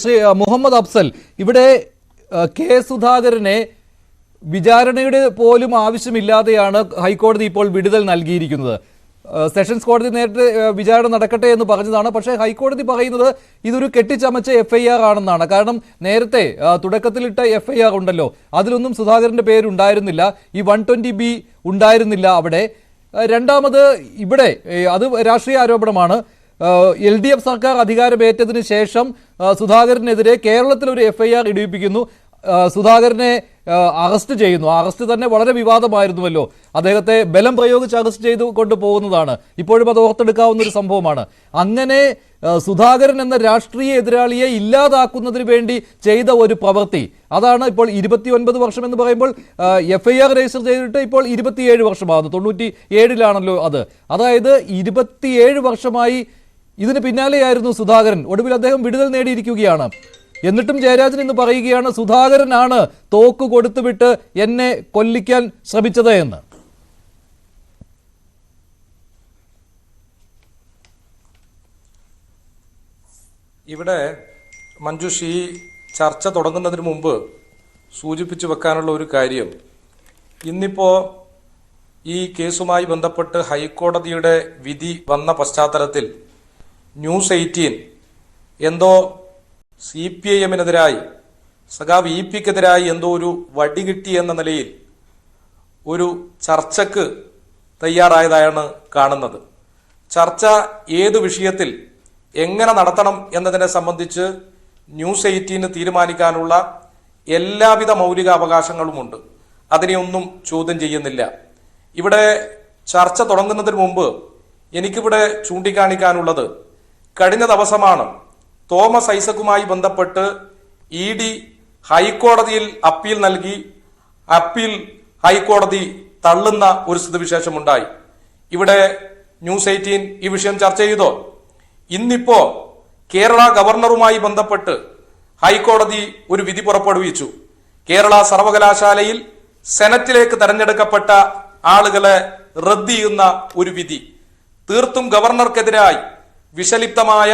ശ്രീ മുഹമ്മദ് അഫ്സൽ ഇവിടെ കെ സുധാകരനെ വിചാരണയുടെ പോലും ആവശ്യമില്ലാതെയാണ് ഹൈക്കോടതി ഇപ്പോൾ വിടുതൽ നൽകിയിരിക്കുന്നത്. സെഷൻസ് കോടതി നേരിട്ട് വിചാരണ നടക്കട്ടെ എന്ന് പറഞ്ഞതാണ്. പക്ഷേ ഹൈക്കോടതി പറയുന്നത് ഇതൊരു കെട്ടിച്ചമച്ച എഫ് ഐ ആർ ആണെന്നാണ്. കാരണം നേരത്തെ തുടക്കത്തിലിട്ട എഫ് ഐ ആർ ഉണ്ടല്ലോ അതിലൊന്നും സുധാകരന്റെ പേരുണ്ടായിരുന്നില്ല ഈ വൺ ട്വന്റി ബി ഉണ്ടായിരുന്നില്ല അവിടെ. രണ്ടാമത് ഇവിടെ അത് രാഷ്ട്രീയ ആരോപണമാണ്. എൽ ഡി എഫ് സർക്കാർ അധികാരമേറ്റതിന് ശേഷം സുധാകരനെതിരെ കേരളത്തിൽ ഒരു എഫ് ഐ ആർ ഇടിയിപ്പിക്കുന്നു സുധാകരനെ അറസ്റ്റ് ചെയ്യുന്നു. അറസ്റ്റ് തന്നെ വളരെ വിവാദമായിരുന്നുവല്ലോ. അദ്ദേഹത്തെ ബലം പ്രയോഗിച്ച് അറസ്റ്റ് ചെയ്തു കൊണ്ടുപോകുന്നതാണ്. ഇപ്പോഴും അത് ഓർത്തെടുക്കാവുന്ന ഒരു സംഭവമാണ്. അങ്ങനെ സുധാകരൻ എന്ന രാഷ്ട്രീയ എതിരാളിയെ ഇല്ലാതാക്കുന്നതിന് വേണ്ടി ചെയ്ത ഒരു പ്രവൃത്തി. അതാണ് ഇപ്പോൾ ഇരുപത്തിയൊൻപത് വർഷം എന്ന് പറയുമ്പോൾ എഫ് ഐ ആർ രജിസ്റ്റർ ചെയ്തിട്ട് ഇപ്പോൾ ഇരുപത്തിയേഴ് വർഷമാകുന്നു. തൊണ്ണൂറ്റി ഏഴിലാണല്ലോ അത്. അതായത് ഇരുപത്തിയേഴ് വർഷമായി ഇതിന് പിന്നാലെയായിരുന്നു സുധാകരൻ. ഒടുവിൽ അദ്ദേഹം വിടുതൽ നേടിയിരിക്കുകയാണ്. എന്നിട്ടും ജയരാജൻ ഇന്ന് പറയുകയാണ് സുധാകരനാണ് തോക്ക് കൊടുത്തുവിട്ട് എന്നെ കൊല്ലിക്കാൻ ശ്രമിച്ചത് എന്ന്. ഇവിടെ മഞ്ജുഷ് ഈ ചർച്ച തുടങ്ങുന്നതിന് മുമ്പ് സൂചിപ്പിച്ചു വെക്കാനുള്ള ഒരു കാര്യം. ഇന്നിപ്പോ ഈ കേസുമായി ബന്ധപ്പെട്ട് ഹൈക്കോടതിയുടെ വിധി വന്ന പശ്ചാത്തലത്തിൽ ന്യൂസ് എയ്റ്റീൻ. എന്തോ സി പി ഐ എമ്മിനെതിരായി സഖാവ് ഇ പിക്കെതിരായി എന്തോ ഒരു വടി കിട്ടി എന്ന നിലയിൽ ഒരു ചർച്ചക്ക് തയ്യാറായതായാണ് കാണുന്നത്. ചർച്ച ഏത് വിഷയത്തിൽ എങ്ങനെ നടത്തണം എന്നതിനെ സംബന്ധിച്ച് ന്യൂസ് എയ്റ്റീന് തീരുമാനിക്കാനുള്ള എല്ലാവിധ മൗലിക അവകാശങ്ങളുമുണ്ട് അതിനെയൊന്നും ചോദ്യം ചെയ്യുന്നില്ല. ഇവിടെ ചർച്ച തുടങ്ങുന്നതിന് മുമ്പ് എനിക്കിവിടെ ചൂണ്ടിക്കാണിക്കാനുള്ളത് കഴിഞ്ഞ ദിവസമാണ് തോമസ് ഐസക്കുമായി ബന്ധപ്പെട്ട് ഇ ഡി ഹൈക്കോടതിയിൽ അപ്പീൽ നൽകി. അപ്പീൽ ഹൈക്കോടതി തള്ളുന്ന ഒരു സ്ഥിതിവിശേഷമുണ്ടായി. ഇവിടെ ന്യൂസ് എയ്റ്റീൻ ഈ വിഷയം ചർച്ച ചെയ്തോ. ഇന്നിപ്പോ കേരള ഗവർണറുമായി ബന്ധപ്പെട്ട് ഹൈക്കോടതി ഒരു വിധി പുറപ്പെടുവിച്ചു. കേരള സർവകലാശാലയിൽ സെനറ്റിലേക്ക് തെരഞ്ഞെടുക്കപ്പെട്ട ആളുകളെ റദ്ദ് ചെയ്യുന്ന ഒരു വിധി. തീർത്തും ഗവർണർക്കെതിരായി വിഷലിപ്തമായ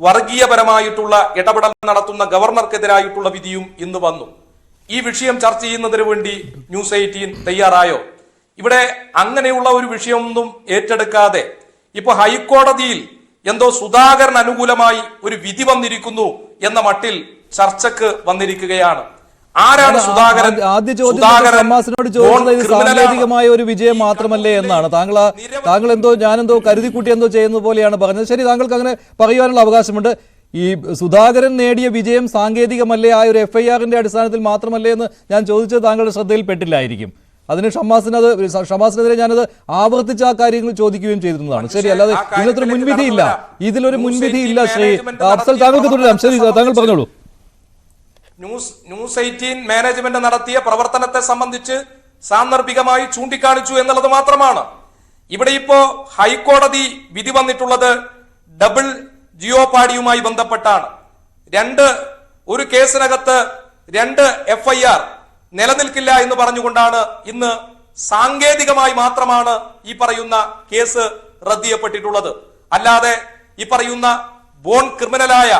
വർഗീയപരമായിട്ടുള്ള ഇടപെടൽ നടത്തുന്ന ഗവർണർക്കെതിരായിട്ടുള്ള വിധിയും ഇന്ന് വന്നു. ഈ വിഷയം ചർച്ച ചെയ്യുന്നതിന് വേണ്ടി ന്യൂസ് എയ്റ്റീൻ തയ്യാറായോ? ഇവിടെ അങ്ങനെയുള്ള ഒരു വിഷയമൊന്നും ഏറ്റെടുക്കാതെ ഇപ്പൊ ഹൈക്കോടതിയിൽ എന്തോ സുധാകരൻ അനുകൂലമായി ഒരു വിധി വന്നിരിക്കുന്നു എന്ന മട്ടിൽ ചർച്ചക്ക് വന്നിരിക്കുകയാണ്. ആരാണ് സുധാകരൻ? ആദ്യ- ചോദ്യം ചോദിച്ചത് ഇത് സാങ്കേതികമായ ഒരു വിജയം മാത്രമല്ലേ എന്നാണ്. താങ്കൾ താങ്കൾ എന്തോ ഞാനെന്തോ കരുതിക്കൂട്ടി എന്തോ ചെയ്യുന്നത് പോലെയാണ് പറഞ്ഞത്. ശരി താങ്കൾക്ക് അങ്ങനെ പറയുവാനുള്ള അവകാശമുണ്ട്. ഈ സുധാകരൻ നേടിയ വിജയം സാങ്കേതികമല്ലേ? ആ ഒരു എഫ് ഐ ആറിന്റെ അടിസ്ഥാനത്തിൽ മാത്രമല്ലേ എന്ന് ഞാൻ ചോദിച്ചത് താങ്കളുടെ ശ്രദ്ധയിൽപ്പെട്ടില്ലായിരിക്കും. അതിന് ഷമാസിനത് അത് ഷമ്മാസിനെതിരെ ഞാനത് ആവർത്തിച്ച് ആ കാര്യങ്ങൾ ചോദിക്കുകയും ചെയ്തിരുന്നതാണ്. ശരി അല്ലാതെ ഇതിനൊരു മുൻവിധിയില്ല. ഇതിലൊരു മുൻവിധിയില്ല മുൻവിധി എയ്റ്റീൻ ഇല്ല ശ്രീ അഫ്സൽ താങ്കൾക്ക് തുടരാം. ശരി താങ്കൾ പറഞ്ഞോളൂ. ന്യൂസ് ന്യൂസ് എയ്റ്റീൻ മാനേജ്മെന്റ് നടത്തിയ പ്രവർത്തനത്തെ സംബന്ധിച്ച് സാന്ദർഭികമായി ചൂണ്ടിക്കാണിച്ചു എന്നുള്ളത് മാത്രമാണ്. ഇവിടെ ഇപ്പോ ഹൈക്കോടതി വിധി വന്നിട്ടുള്ളത് ഡബിൾ ജിയോ പാഡിയുമായി ബന്ധപ്പെട്ടാണ്. രണ്ട് ഒരു കേസിനകത്ത് രണ്ട് എഫ് ഐ ആർ നിലനിൽക്കില്ല എന്ന് പറഞ്ഞുകൊണ്ടാണ് ഇന്ന് സാങ്കേതികമായി മാത്രമാണ് ഈ പറയുന്ന കേസ് റദ്ദ് ചെയ്യപ്പെട്ടിട്ടുള്ളത്. അല്ലാതെ ഈ പറയുന്ന ബോൺ ക്രിമിനലായ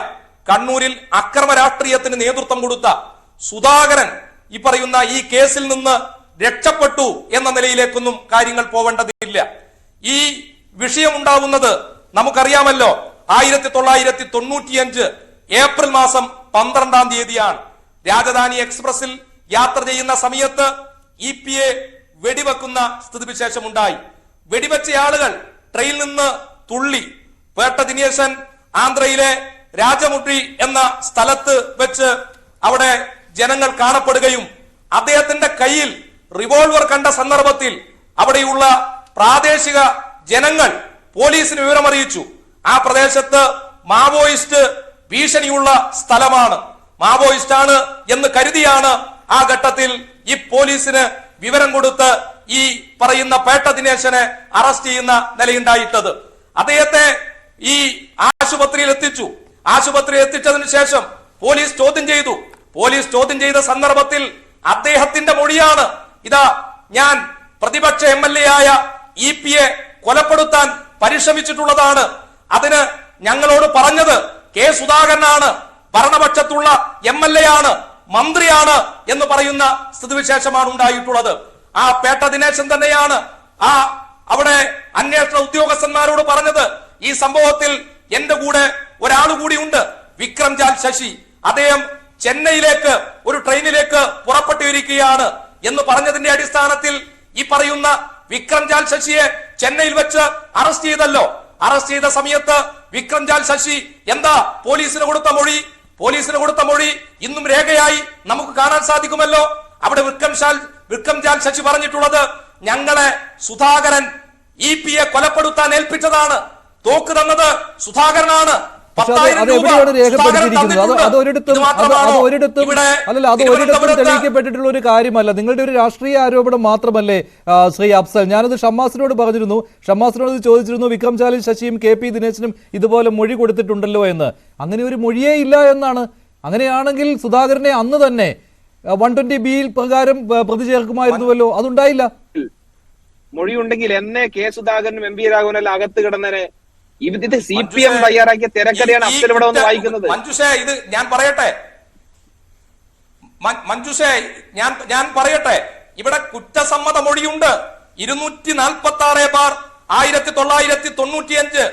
കണ്ണൂരിൽ അക്രമ രാഷ്ട്രീയത്തിന് നേതൃത്വം കൊടുത്ത സുധാകരൻ ഈ പറയുന്ന ഈ കേസിൽ നിന്ന് രക്ഷപ്പെട്ടു എന്ന നിലയിലേക്കൊന്നും കാര്യങ്ങൾ പോവേണ്ടതില്ല. ഈ വിഷയം ഉണ്ടാവുന്നത് നമുക്കറിയാമല്ലോ. ആയിരത്തി തൊള്ളായിരത്തി തൊണ്ണൂറ്റിയഞ്ച് ഏപ്രിൽ മാസം പന്ത്രണ്ടാം തീയതിയാണ്. രാജധാനി എക്സ്പ്രസിൽ യാത്ര ചെയ്യുന്ന സമയത്ത് ഇ പി എ വെടിവെക്കുന്ന സ്ഥിതിവിശേഷം ഉണ്ടായി വെടിവെച്ച ആളുകൾ ട്രെയിനിൽ നിന്ന് തുള്ളി. പേട്ട ദിനേശൻ ആന്ധ്രയിലെ രാജമുട്ടി എന്ന സ്ഥലത്ത് വെച്ച് അവിടെ ജനങ്ങൾ കാണപ്പെടുകയും അദ്ദേഹത്തിന്റെ കയ്യിൽ റിവോൾവർ കണ്ട സന്ദർഭത്തിൽ അവിടെയുള്ള പ്രാദേശിക ജനങ്ങൾ പോലീസിന് വിവരമറിയിച്ചു. ആ പ്രദേശത്ത് മാവോയിസ്റ്റ് ഭീഷണിയുള്ള സ്ഥലമാണ്. മാവോയിസ്റ്റ് ആണ് എന്ന് കരുതിയാണ് ആ ഘട്ടത്തിൽ ഈ പോലീസിന് വിവരം കൊടുത്ത് ഈ പറയുന്ന പേട്ട ദിനേശനെ അറസ്റ്റ് ചെയ്യുന്ന നിലയുണ്ടായിട്ടത്. അദ്ദേഹത്തെ ഈ ആശുപത്രിയിൽ എത്തിച്ചു. ആശുപത്രിയിൽ എത്തിച്ചതിന് ശേഷം പോലീസ് ചോദ്യം ചെയ്തു. പോലീസ് ചോദ്യം ചെയ്ത സന്ദർഭത്തിൽ അദ്ദേഹത്തിന്റെ മൊഴിയാണ് ഇതാ ഞാൻ പ്രതിപക്ഷ എം എൽ എ ആയ ഇ പി എ കൊലപ്പെടുത്താൻ പരിശ്രമിച്ചിട്ടുള്ളതാണ്. അതിന് ഞങ്ങളോട് പറഞ്ഞത് കെ സുധാകരനാണ്. ഭരണപക്ഷത്തുള്ള എം എൽ എ ആണ് മന്ത്രിയാണ് എന്ന് പറയുന്ന സ്ഥിതിവിശേഷമാണ് ഉണ്ടായിട്ടുള്ളത്. ആ പേട്ട ദിനേശൻ തന്നെയാണ് ആ അവിടെ അന്വേഷണ ഉദ്യോഗസ്ഥന്മാരോട് പറഞ്ഞത് ഈ സംഭവത്തിൽ എന്റെ കൂടെ ഒരാൾ കൂടി ഉണ്ട്. വിക്രം ജാൽ ശശി. അദ്ദേഹം ചെന്നൈയിലേക്ക് ഒരു ട്രെയിനിലേക്ക് പുറപ്പെട്ടിരിക്കുകയാണ് എന്ന് പറഞ്ഞതിന്റെ അടിസ്ഥാനത്തിൽ ഈ പറയുന്ന വിക്രം ജാൽ ശശിയെ ചെന്നൈയിൽ വെച്ച് അറസ്റ്റ് ചെയ്തല്ലോ. അറസ്റ്റ് ചെയ്ത സമയത്ത് വിക്രം ജാൽ ശശി എന്താ പോലീസിന് കൊടുത്ത മൊഴി? പോലീസിന് കൊടുത്ത മൊഴി ഇന്നും രേഖയായി നമുക്ക് കാണാൻ സാധിക്കുമല്ലോ. അവിടെ വിക്രം ശാൽ വിക്രം ജാൽ ശശി പറഞ്ഞിട്ടുള്ളത് ഞങ്ങളെ സുധാകരൻ ഇ പി എ കൊലപ്പെടുത്താൻ ഏൽപ്പിച്ചതാണ്. തോക്ക് തന്നത് സുധാകരനാണ്. രേഖപ്പെടുത്തിയിരിക്കുന്നത്? അത് ഒരിടത്തും അത് ഒരിടത്തും അല്ലല്ല അത് ഒരിടത്തും തെളിയിക്കപ്പെട്ടിട്ടുള്ള ഒരു കാര്യമല്ല. നിങ്ങളുടെ ഒരു രാഷ്ട്രീയ ആരോപണം മാത്രമല്ലേ ശ്രീ അഫ്സൽ? ഞാനത് ഷമ്മാസിനോട് പറഞ്ഞിരുന്നു. ഷമ്മാസിനോട് ഇത് ചോദിച്ചിരുന്നു വിക്രം ചാലിൻ ശശിയും കെ പി ദിനേശനും ഇതുപോലെ മൊഴി കൊടുത്തിട്ടുണ്ടല്ലോ എന്ന്. അങ്ങനെ ഒരു മൊഴിയേ ഇല്ല എന്നാണ്. അങ്ങനെയാണെങ്കിൽ സുധാകരനെ അന്ന് തന്നെ വൺ ട്വന്റി ബിയിൽ പ്രകാരം പ്രതി ചേർക്കുമായിരുന്നുവല്ലോ. അതുണ്ടായില്ല. മൊഴിയുണ്ടെങ്കിൽ എന്നെ കെ സുധാകരനും എം പി രാഘവനെല്ലാം അകത്ത് കിടന്നേനെ ഇത് സി പി എം തയ്യാറാക്കിയ തിരക്കഥയാണ് അഫ്സൽ ഇവിടെ വന്ന് വായിക്കുന്നത്. മഞ്ജുഷേ ഇത് ഞാൻ പറയട്ടെ? മഞ്ജുഷേ ഞാൻ ഞാൻ പറയട്ടെ? ഇവിടെ കുറ്റസമ്മത മൊഴിയുണ്ട് ഇരുന്നൂറ്റി നാൽപ്പത്തി ആറ് ബാർ ആയിരത്തി തൊള്ളായിരത്തി തൊണ്ണൂറ്റിയഞ്ച്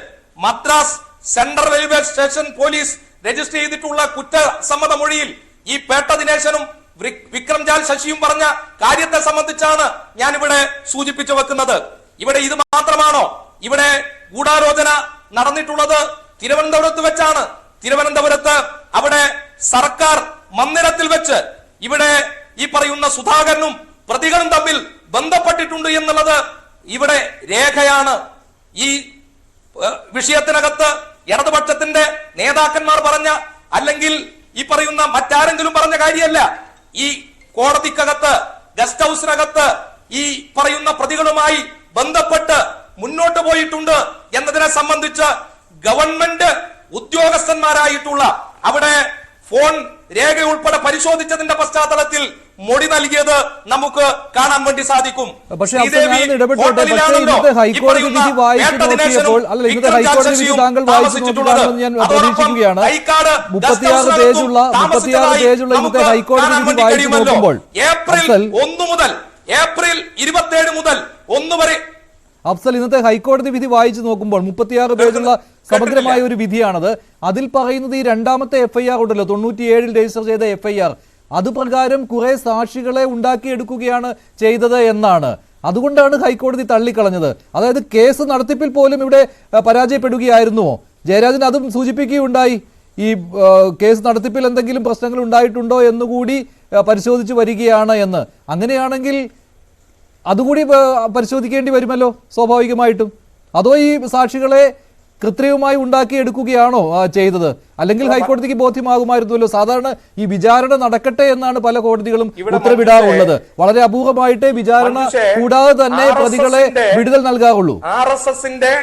Madras central railway station police register ചെയ്തിട്ടുള്ള കുറ്റസമ്മത മൊഴിയിൽ ഈ പേട്ട ദിനേശനും വിക്രംജാൽ വിക്രം ജാൽ ശശിയും പറഞ്ഞ കാര്യത്തെ സംബന്ധിച്ചാണ് ഞാൻ ഇവിടെ സൂചിപ്പിച്ചു വെക്കുന്നത്. ഇവിടെ ഇത് മാത്രമാണോ? ഇവിടെ ഗൂഢാലോചന നടന്നിട്ടുള്ളത് തിരുവനന്തപുരത്ത് വെച്ചാണ്. തിരുവനന്തപുരത്ത് അവിടെ സർക്കാർ മന്ദിരത്തിൽ വെച്ച് ഇവിടെ ഈ പറയുന്ന സുധാകരനും പ്രതികളും തമ്മിൽ ബന്ധപ്പെട്ടിട്ടുണ്ട് എന്നുള്ളത് ഇവിടെ രേഖയാണ്. ഈ വിഷയത്തിനകത്ത് ഇടതുപക്ഷത്തിന്റെ നേതാക്കന്മാർ പറഞ്ഞ അല്ലെങ്കിൽ ഈ പറയുന്ന മറ്റാരെങ്കിലും പറഞ്ഞ കാര്യമല്ല. ഈ കോടതിക്കകത്ത് ഗസ്റ്റ് ഹൗസിനകത്ത് ഈ പറയുന്ന പ്രതികളുമായി ബന്ധപ്പെട്ട് മുന്നോട്ട് പോയിട്ടുണ്ട് എന്നതിനെ സംബന്ധിച്ച് ഗവൺമെന്റ് ഉദ്യോഗസ്ഥന്മാരായിട്ടുള്ള അവിടെ ഫോൺ രേഖ ഉൾപ്പെടെ പരിശോധിച്ചതിന്റെ പശ്ചാത്തലത്തിൽ മൊഴി നൽകിയത് നമുക്ക് കാണാൻ വേണ്ടി സാധിക്കും പക്ഷേ ഹൈക്കോടതി പറയുന്ന വിധി വായിച്ചു നോക്കിയപ്പോൾ അല്ല ഇന്നത്തെ ഹൈക്കോടതി വിധി ജാൽശശിയും താങ്കൾ വായിച്ചു താമസിച്ചിട്ടുള്ളത്. നോക്കിയതാണെന്ന് ഞാൻ അതോടൊപ്പം പ്രതീക്ഷിക്കുകയാണ് മുപ്പത്തിയാറ് പേജുള്ള മുപ്പത്തിയാറ് പേജുള്ള ഇന്നത്തെ ഹൈക്കോടതി വിധി വായിച്ചു. നോക്കുമ്പോൾ ഏപ്രിൽ ഒന്ന് മുതൽ ഏപ്രിൽ ഇരുപത്തിയേഴ് മുതൽ ഒന്ന് വരെ അഫ്സൽ ഇന്നത്തെ ഹൈക്കോടതി വിധി വായിച്ചു നോക്കുമ്പോൾ മുപ്പത്തിയാറ് പേജുള്ള സമഗ്രമായ ഒരു വിധിയാണത്. അതിൽ പറയുന്നത് ഈ രണ്ടാമത്തെ എഫ്ഐആർ ഐ ആർ ഉണ്ടല്ലോ തൊണ്ണൂറ്റിയേഴിൽ രജിസ്റ്റർ ചെയ്ത എഫ്ഐആർ ഐ ആർ അത് പ്രകാരം കുറെ സാക്ഷികളെ ഉണ്ടാക്കിയെടുക്കുകയാണ് ചെയ്തത് എന്നാണ്. അതുകൊണ്ടാണ് ഹൈക്കോടതി തള്ളിക്കളഞ്ഞത്. അതായത് കേസ് നടത്തിപ്പിൽ പോലും ഇവിടെ പരാജയപ്പെടുകയായിരുന്നുവോ? ജയരാജൻ അതും സൂചിപ്പിക്കുകയുണ്ടായി. ഈ കേസ് നടത്തിപ്പിൽ എന്തെങ്കിലും പ്രശ്നങ്ങൾ ഉണ്ടായിട്ടുണ്ടോ എന്നുകൂടി പരിശോധിച്ചു വരികയാണ് എന്ന്. അങ്ങനെയാണെങ്കിൽ അതുകൂടി പരിശോധിക്കേണ്ടി വരുമല്ലോ സ്വാഭാവികമായിട്ടും. അതോ ഈ സാക്ഷികളെ കൃത്രിമമായി ഉണ്ടാക്കിയെടുക്കുകയാണോ ചെയ്തത്? അല്ലെങ്കിൽ ഹൈക്കോടതിക്ക് ബോധ്യമാകുമായിരുന്നല്ലോ? സാധാരണ ഈ വിചാരണ നടക്കട്ടെ എന്നാണ് പല കോടതികളും ഉത്തരവിടാറുള്ളത്. വളരെ അപൂർവമായിട്ട് വിചാരണ കൂടാതെ തന്നെ പ്രതികളെ വിടുതൽ നൽകാറുള്ളൂ. ആർ എസ് എസിന്റെ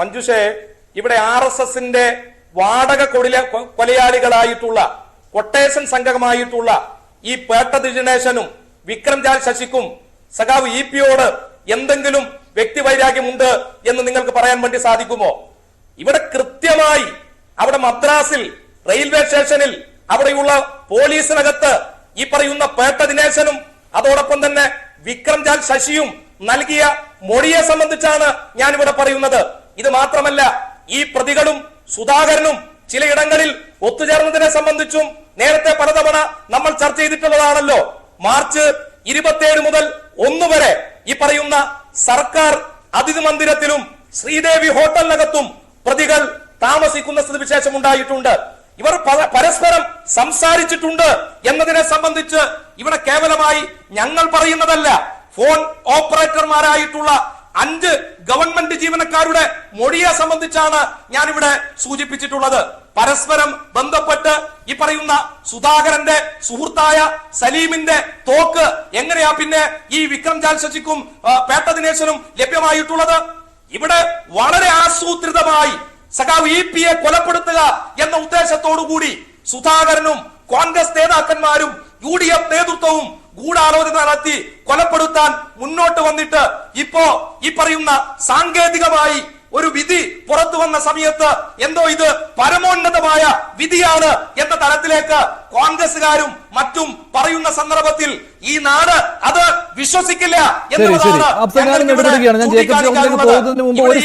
മഞ്ജുഷേ ഇവിടെ ആർ എസ് എസിന്റെ വാടക കൊടില കൊലയാളികളായിട്ടുള്ള കൊട്ടേഷൻ സംഘമായിട്ടുള്ള ഈ പേട്ട ദിനേശനും വിക്രംജാൽ ശശിക്കും സഖാവ് ഇ പിയോട് എന്തെങ്കിലും വ്യക്തിവൈരാഗ്യമുണ്ട് എന്ന് നിങ്ങൾക്ക് പറയാൻ വേണ്ടി സാധിക്കുമോ? ഇവിടെ കൃത്യമായി അവിടെ മദ്രാസിൽ റെയിൽവേ സ്റ്റേഷനിൽ അവിടെയുള്ള പോലീസിനകത്ത് ഈ പറയുന്ന പേട്ട ദിനേശനും അതോടൊപ്പം തന്നെ വിക്രംജാൽ ശശിയും നൽകിയ മൊഴിയെ സംബന്ധിച്ചാണ് ഞാൻ ഇവിടെ പറയുന്നത്. ഇത് മാത്രമല്ല ഈ പ്രതികളും സുധാകരനും ചിലയിടങ്ങളിൽ ഒത്തുചേർന്നതിനെ സംബന്ധിച്ചും നേരത്തെ പലതവണ നമ്മൾ ചർച്ച ചെയ്തിട്ടുള്ളതാണല്ലോ. മാർച്ച് ഇരുപത്തിയേഴ് മുതൽ ഒന്ന് വരെ ഈ പറയുന്ന സർക്കാർ അതിഥി മന്ദിരത്തിലും ശ്രീദേവി ഹോട്ടലിനകത്തും പ്രതികൾ താമസിക്കുന്ന സ്ഥിതിവിശേഷം ഉണ്ടായിട്ടുണ്ട്. ഇവർ പരസ്പരം സംസാരിച്ചിട്ടുണ്ട് എന്നതിനെ സംബന്ധിച്ച് ഇവിടെ കേവലമായി ഞങ്ങൾ പറയുന്നതല്ല. ഫോൺ ഓപ്പറേറ്റർമാരായിട്ടുള്ള അഞ്ച് ഗവൺമെന്റ് ജീവനക്കാരുടെ മൊഴിയെ സംബന്ധിച്ചാണ് ഞാനിവിടെ സൂചിപ്പിച്ചിട്ടുള്ളത്. പരസ്പരം ബന്ധപ്പെട്ട് ഈ പറയുന്ന സുധാകരന്റെ സുഹൃത്തായ സലീമിന്റെ തോക്ക് എങ്ങനെയാ പിന്നെ ഈ വിക്രം ജാൽ ശശിക്കും പേട്ട ദിനേശനും ലഭ്യമായിട്ടുള്ളത്? ഇവിടെ വളരെ ആസൂത്രിതമായി സഖാവ് ഇ പി എ കൊലപ്പെടുത്തുക എന്ന ഉദ്ദേശത്തോടു കൂടി സുധാകരനും കോൺഗ്രസ് നേതാക്കന്മാരും യു ഡി എഫ് നേതൃത്വവും ഗൂഢാലോചന നടത്തി കൊലപ്പെടുത്താൻ മുന്നോട്ട് വന്നിട്ട് ഇപ്പോ ഈ പറയുന്ന സാങ്കേതികമായി ഒരു വിധി പുറത്തു വന്ന സമയത്ത് എന്തോ ഇത് പരമോന്നതമായ വിധിയാണ് എന്ന തലത്തിലേക്ക് കോൺഗ്രസുകാരും മറ്റും പറയുന്ന സന്ദർഭത്തിൽ ഈ നാട് അത് വിശ്വസിക്കില്ല എന്നുള്ളതാണ് ഞാൻ ജേക്കബ്. പോകുന്നതിന് മുമ്പ് ഒരു